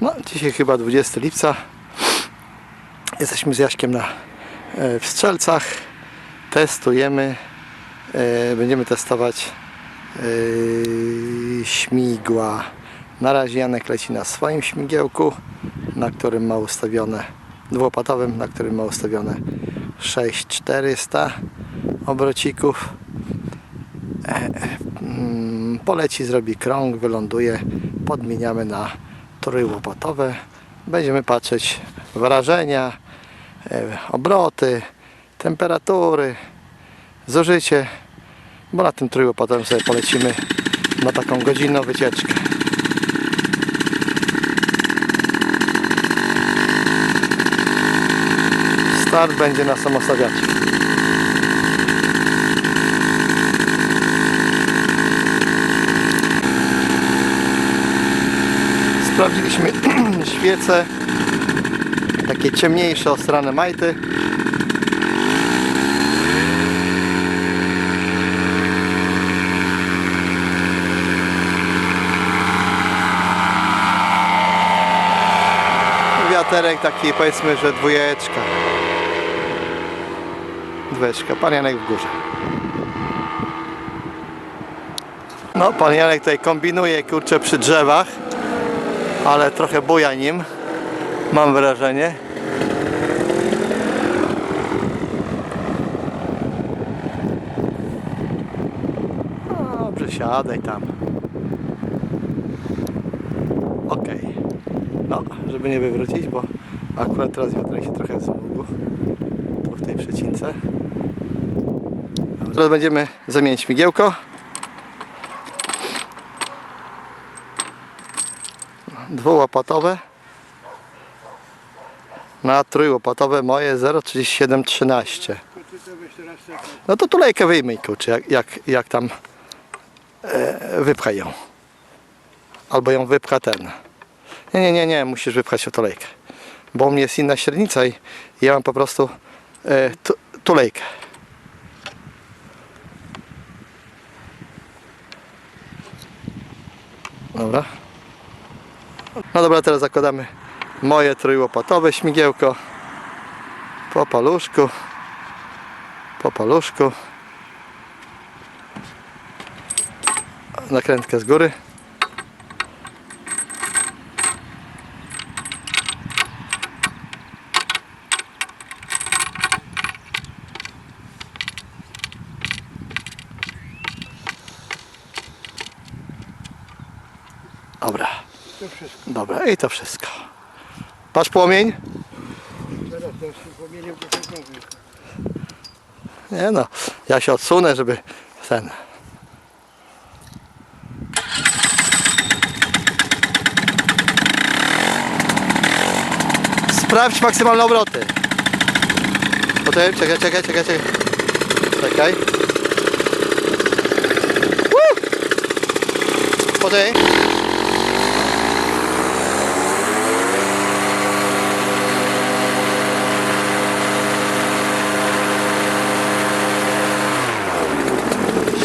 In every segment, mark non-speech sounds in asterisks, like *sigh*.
No, dzisiaj chyba 20 lipca. Jesteśmy z Jaśkiem na e, w Strzelcach. Testujemy. E, będziemy testować e, śmigła. Na razie Janek leci na swoim śmigiełku, na którym ma ustawione dwuopatowym, na którym ma ustawione 6400 obrocików. E, e, mm, poleci, zrobi krąg, wyląduje, podmieniamy na tory łopotowe. Będziemy patrzeć wrażenia, e, obroty, temperatury, zużycie, bo na tym trójłopatowym sobie polecimy na taką godzinną wycieczkę. Start będzie na samostawiacie. Sprawdziliśmy *clears throat* świece, takie ciemniejsze, ostrane majty. Wiaterek taki powiedzmy, że dwójeczka. Dwójeczka, pan Janek w górze. No, pan Janek tutaj kombinuje, kurczę, przy drzewach ale trochę buja nim, mam wrażenie. Dobrze, siadaj tam. Okej. No, żeby nie wywrócić, bo akurat teraz wiatrek się trochę zmógł. Tu w tej przecince. Teraz będziemy zamienić śmigiełko. Dwułopatowe. Na trójłopatowe moje 03713 no to tulejkę wyjmij kurczę jak, jak, jak tam e, wypchaj ją. Albo ją wypcha ten. Nie, nie, nie, nie, musisz wypchać o tulejkę. Bo u mnie jest inna średnica i ja mam po prostu e, tu, tulejkę. Dobra no dobra, teraz zakładamy moje trójłopatowe śmigiełko. Po paluszku. Po paluszku. Nakrętkę z góry. Dobra. To wszystko. Dobra, i to wszystko. Patrz płomień? To. Nie no, ja się odsunę, żeby ten. Sprawdź maksymalne obroty. Potem, czekaj, czekaj, czekaj. Czekaj. Woo! Potem.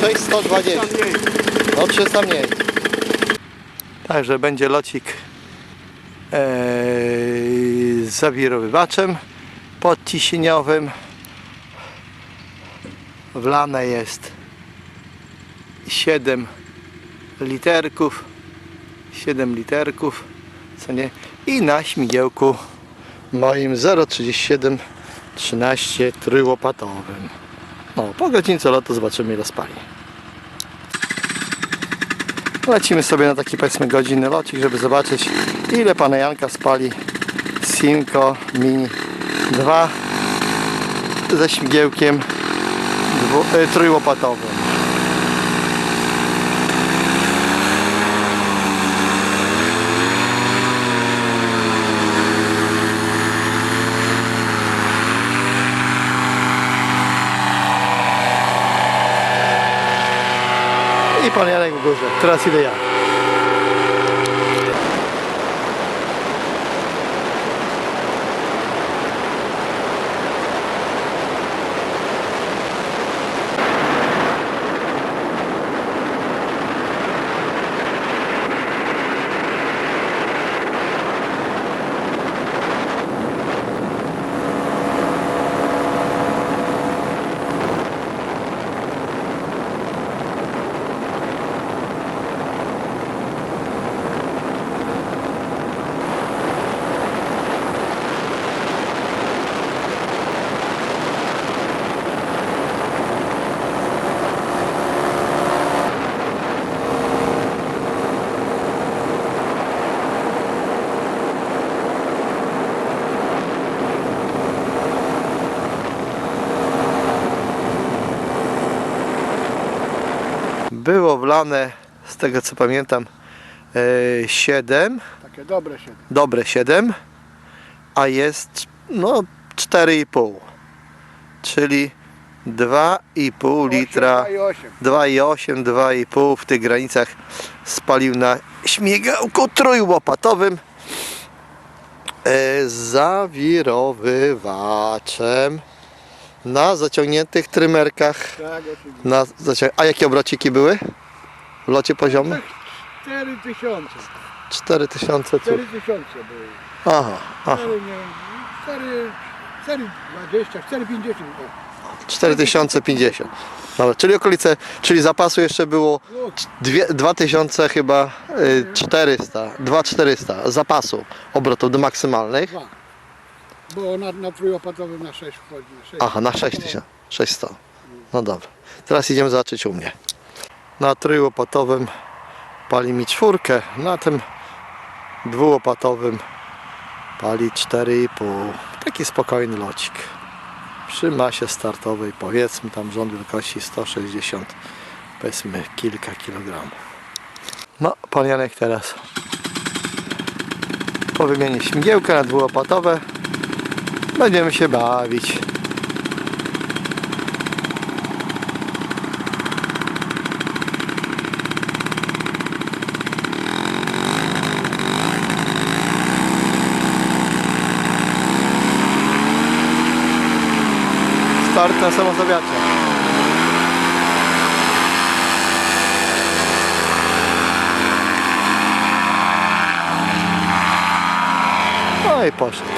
Sześć sto dwadzieścia. No 300 mniej. Także będzie locik ee, z zawirowywaczem podciśnieniowym. Wlane jest 7 literków. 7 literków. Co nie? I na śmigiełku moim 037 13 trójłopatowym. No, po godzince lotu zobaczymy ile spali. Lecimy sobie na taki powiedzmy godzinny locik, żeby zobaczyć ile pana Janka spali Simco Mini 2 ze śmigiełkiem dwu, y, trójłopatowym. Pan Janek w górze. Teraz idę ja. Było wlane, z tego co pamiętam, 7, Takie dobre się. dobre 7, a jest no 4,5. Czyli 2,5 litra. 8. 2,8, 2,5 w tych granicach spalił na śmigałku trójłopatowym e, zawirowywaczem na zaciągniętych trymerkach. Tak, oczywiście. Na zacią... A jakie obrociki były w locie poziomym? 4 tysiące. 4000 cóż. 4 tysiące były. Aha, aha. 4, nie wiem, 4, 4, 20, 4, 50. tak. 4050. Dobra, czyli okolice, czyli zapasu jeszcze było Dwie, 2000 chyba y, 400, 2400 zapasu obrotów do maksymalnych. dwa. Bo na, na na 6 wchodzi. Na 6. Aha, na 6000, 600. No dobra. Teraz idziemy zobaczyć u mnie. Na trójłopatowym pali mi czwórkę, na tym dwułopatowym pali 4,5. Taki spokojny locik. Przy masie startowej powiedzmy tam rząd wielkości 160 powiedzmy kilka kilogramów. No, pan Janek teraz po wymianie śmigiełka na dwułopatowe będziemy się bawić. Start na samozawiacie. No i poszedł.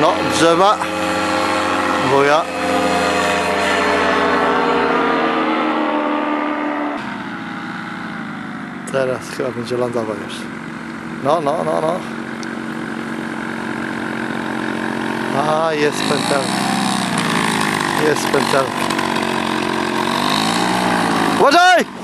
No, drzewa. Moja. Teraz chyba będzie lądował już. No, no, no, no. A, jest pętelka. Jest pętelka. Uważaj!